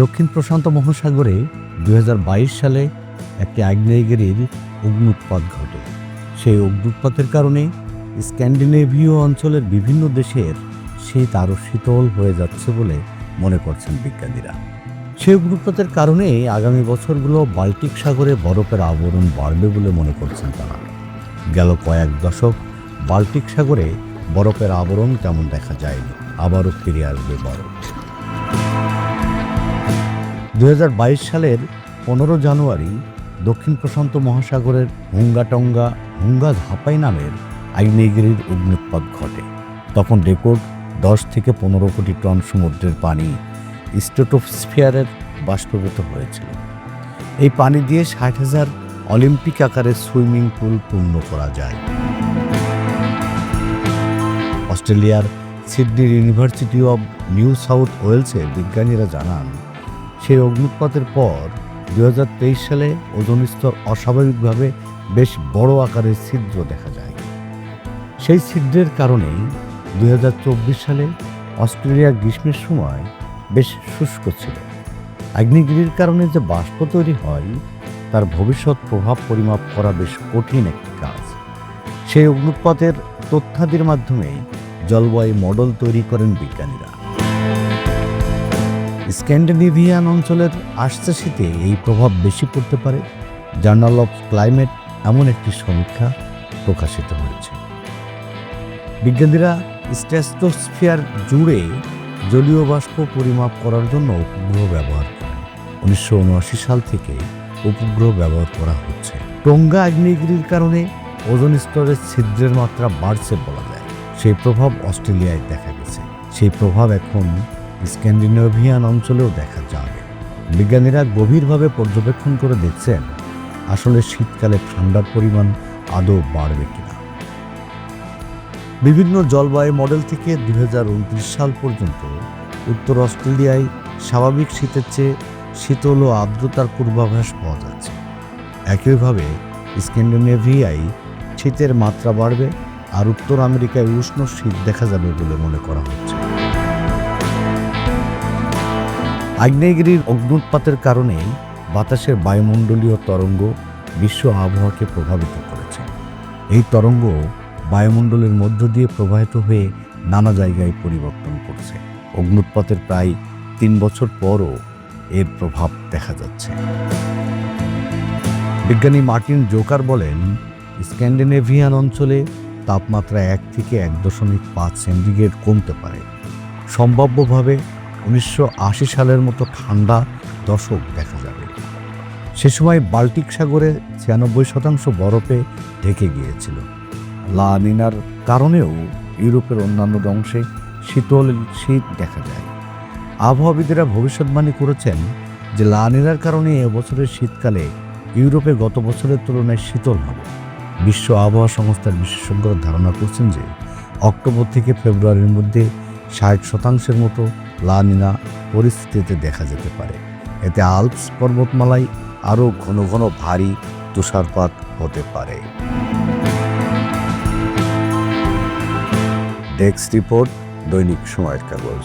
দক্ষিণ প্রশান্ত মহাসাগরে দু হাজার বাইশ সালে একটি আগ্নেয়গিরির অগ্নুৎপাত ঘটে। সেই অগ্নুৎপাতের কারণে স্ক্যান্ডিনেভীয় অঞ্চলের বিভিন্ন দেশের শীত আরও শীতল হয়ে যাচ্ছে বলে মনে করছেন বিজ্ঞানীরা। সেই অগ্নুৎপাতের কারণে আগামী বছরগুলো বাল্টিক সাগরে বরফের আবরণ বাড়বে বলে মনে করছেন তারা। গেল কয়েক দশক বাল্টিক সাগরে বরফের আবরণ তেমন দেখা যায়নি, আবারও ফিরে আসবে বরফ। দু হাজার বাইশ সালের পনেরো জানুয়ারি দক্ষিণ প্রশান্ত মহাসাগরের হুঙ্গাটঙ্গা হুঙ্গা ধাপাই নামের আগ্নেয়গিরির অগ্নুৎপাত ঘটে। তখন রেকর্ড দশ থেকে পনেরো কোটি টন সমুদ্রের পানি স্টেটোস্ফিয়ারের বাষ্পীভূত হয়েছিল। এই পানি দিয়ে ষাট হাজার অলিম্পিক আকারের সুইমিং পুল পূর্ণ করা যায়। অস্ট্রেলিয়ার সিডনির ইউনিভার্সিটি অব নিউ সাউথ ওয়েলসের বিজ্ঞানীরা জানান সেই অগ্নুৎপাতের পর দু হাজার তেইশ সালে ওজন স্তর অস্বাভাবিকভাবে বেশ বড় আকারের ছিদ্র দেখা যায়। সেই ছিদ্রের কারণেই দুই হাজার চব্বিশ সালে অস্ট্রেলিয়া গ্রীষ্মের সময় বেশ শুষ্ক ছিল। আগ্নেয়গিরির কারণে যে বাষ্প তৈরি হয়, তার ভবিষ্যৎ প্রভাব পরিমাপ করা বেশ কঠিন একটি কাজ। সেই অগ্নুৎপাতের তথ্যাদির মাধ্যমে জলবায়ু মডেল তৈরি করেন বিজ্ঞানীরা। স্ক্যান্ডিনেভিয়ান অঞ্চলের আসছে শীতে এই প্রভাব বেশি পড়তে পারে। জার্নাল অফ ক্লাইমেট এমন একটি সমীক্ষা প্রকাশিত হয়েছে। বিজ্ঞানীরা স্ট্যাস্টোস্ফিয়ার জুড়ে জলীয় বাষ্প পরিমাপ করার জন্য উপগ্রহ ব্যবহার করেন। উনিশশো উনআশি সাল থেকে উপগ্রহ ব্যবহার করা হচ্ছে। টঙ্গা আগ্নেয়গিরির কারণে ওজন স্তরের ছিদ্রের মাত্রা বাড়ছে বলা যায়। সেই প্রভাব অস্ট্রেলিয়ায় দেখা গেছে। সেই প্রভাব এখন স্ক্যান্ডিনেভিয়ান অঞ্চলেও দেখা যাবে বিজ্ঞানীরা গভীরভাবে পর্যবেক্ষণ করে দেখছেন, আসলে শীতকালে ঠান্ডার পরিমাণ আদৌ বাড়বে কিনা। বিভিন্ন জলবায়ু মডেল থেকে দু হাজার উনত্রিশ সাল পর্যন্ত উত্তর অস্ট্রেলিয়ায় স্বাভাবিক শীতের চেয়ে শীতল ও আর্দ্রতার পূর্বাভাস পাওয়া যাচ্ছে। একইভাবে স্ক্যান্ডিনেভিয়ায় শীতের মাত্রা বাড়বে আর উত্তর আমেরিকায় উষ্ণ শীত দেখা যাবে বলে মনে করা হচ্ছে। আগ্নেয়গিরির অগ্নুৎপাতের কারণে বাতাসের বায়ুমণ্ডলীয় তরঙ্গ বিশ্ব আবহাওয়াকে প্রভাবিত করেছে। এই তরঙ্গ বায়ুমণ্ডলের মধ্য দিয়ে প্রবাহিত হয়ে নানা জায়গায় পরিবর্তন করছে। অগ্নুৎপাতের প্রায় তিন বছর পরও এর প্রভাব দেখা যাচ্ছে। বিজ্ঞানী মার্টিন জোকার বলেন, স্ক্যান্ডিনেভিয়ান অঞ্চলে তাপমাত্রা এক থেকে এক দশমিক পাঁচ সেন্টিগ্রেড কমতে পারে। সম্ভাব্যভাবে উনিশশো আশি সালের মতো ঠান্ডা দশক দেখা যাবে। সে সময় বাল্টিক সাগরে ছিয়ানব্বই শতাংশ বরফে ঢেকে গিয়েছিল। লা নিনার কারণেও ইউরোপের অন্যান্য অংশে শীতল শীত দেখা যায়। আবহাওয়াবিদেরা ভবিষ্যৎবাণী করেছেন যে লা নিনার কারণে এবছরের শীতকালে ইউরোপে গত বছরের তুলনায় শীতল হবে। বিশ্ব আবহাওয়া সংস্থার বিশেষজ্ঞরা ধারণা করছেন যে অক্টোবর থেকে ফেব্রুয়ারির মধ্যে ষাট শতাংশের মতো লানিনা পরিস্থিতিতে দেখা যেতে পারে। এতে আলপস পর্বতমালায় আরও ঘন ঘন ভারী তুষারপাত হতে পারে। ডেস্ক রিপোর্ট, দৈনিক সময়ের কাগজ।